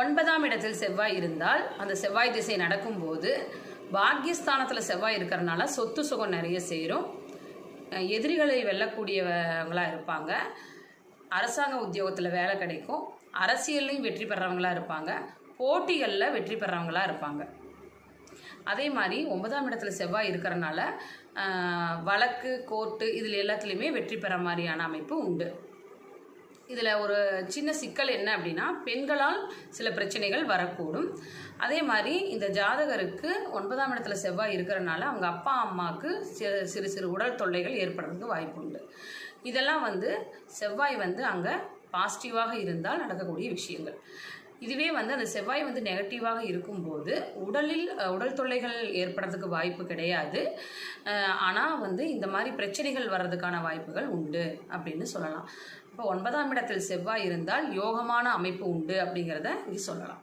ஒன்பதாம் இடத்தில் செவ்வாய் இருந்தால் அந்த செவ்வாய் திசை நடக்கும்போது பாக்கியஸ்தானத்தில் செவ்வாய் இருக்கிறனால சொத்து சுகம் நிறைய சேரும். எதிரிகளை வெல்லக்கூடியவங்களாக இருப்பாங்க. அரசாங்க உத்தியோகத்தில் வேலை கிடைக்கும். அரசியல்லையும் வெற்றி பெறவங்களா இருப்பாங்க. போட்டிகளில் வெற்றி பெறவங்களா இருப்பாங்க. அதே மாதிரி ஒன்பதாம் இடத்துல செவ்வாய் இருக்கிறனால வழக்கு கோர்ட்டு இதில் எல்லாத்துலேயுமே வெற்றி பெற மாதிரியான அமைப்பு உண்டு. இதில் ஒரு சின்ன சிக்கல் என்ன அப்படின்னா பெண்களால் சில பிரச்சனைகள் வரக்கூடும். அதே மாதிரி இந்த ஜாதகருக்கு ஒன்பதாம் இடத்துல செவ்வாய் இருக்கிறனால அவங்க அப்பா அம்மாவுக்கு சிறு சிறு சிறு உடல் தொல்லைகள் ஏற்படுறதுக்கு வாய்ப்பு உண்டு. இதெல்லாம் வந்து செவ்வாய் வந்து அங்கே பாசிட்டிவாக இருந்தால் நடக்கக்கூடிய விஷயங்கள். இதுவே வந்து அந்த செவ்வாய் வந்து நெகட்டிவாக இருக்கும்போது உடலில் உடல் தொல்லைகள் ஏற்படுறதுக்கு வாய்ப்பு கிடையாது. ஆனால் வந்து இந்த மாதிரி பிரச்சனைகள் வர்றதுக்கான வாய்ப்புகள் உண்டு அப்படின்னு சொல்லலாம். இப்போ ஒன்பதாம் இடத்தில் செவ்வாய் இருந்தால் யோகமான அமைப்பு உண்டு அப்படிங்கிறத இங்கே சொல்லலாம்.